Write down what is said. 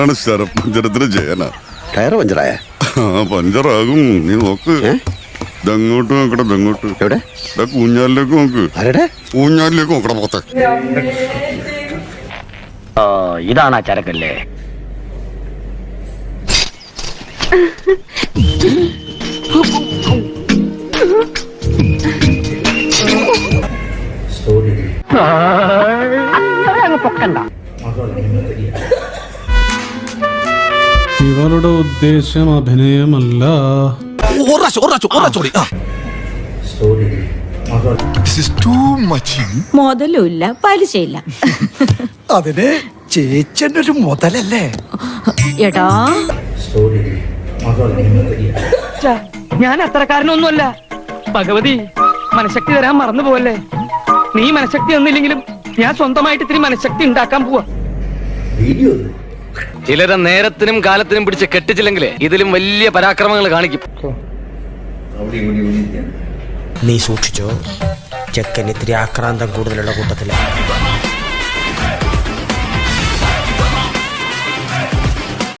ആണ് ശരപ്പഞ്ചരത്തിന് ജയന. ടയർ പഞ്ചറായ? ആ പഞ്ചറാകും. നീ നോക്ക്. ോട്ട് നോക്കട്ടെ നോക്കട ഇതങ്ങോട്ട്. എവിടെ? ഊഞ്ഞാലിലേക്ക് നോക്ക്. ആരുടെ? ഊഞ്ഞാലിലേക്ക് നോക്കട പോത്തെ. ഓ ഇതാണ് ആ ചരക്കല്ലേ? ഇവളുടെ ഉദ്ദേശം അഭിനയമല്ല. മുതലുമില്ല പലിശയില്ല. അതിന് ചേച്ചന്റെ ഒരു മുതലല്ലേ? എടാ. ഞാൻ അത്രക്കാരനൊന്നുമല്ല ഭഗവതി മനഃശക്തി തരാൻ മറന്നു പോവല്ലേ? നീ മനഃശക്തി ഒന്നില്ലെങ്കിലും ഞാൻ സ്വന്തമായിട്ട് ഇത്തിരി മനഃശക്തി ഉണ്ടാക്കാൻ പോവാ. ചിലരെ നേരത്തിനും കാലത്തിനും പിടിച്ച് കെട്ടിച്ചില്ലെങ്കിലേ ഇതിലും വലിയ പരാക്രമങ്ങൾ കാണിക്കും. നീ സൂക്ഷിച്ചോ? ചെക്കൻ ഇത്തിരി ആക്രാന്തം കൂടുതലുള്ള കൂട്ടത്തിൽ.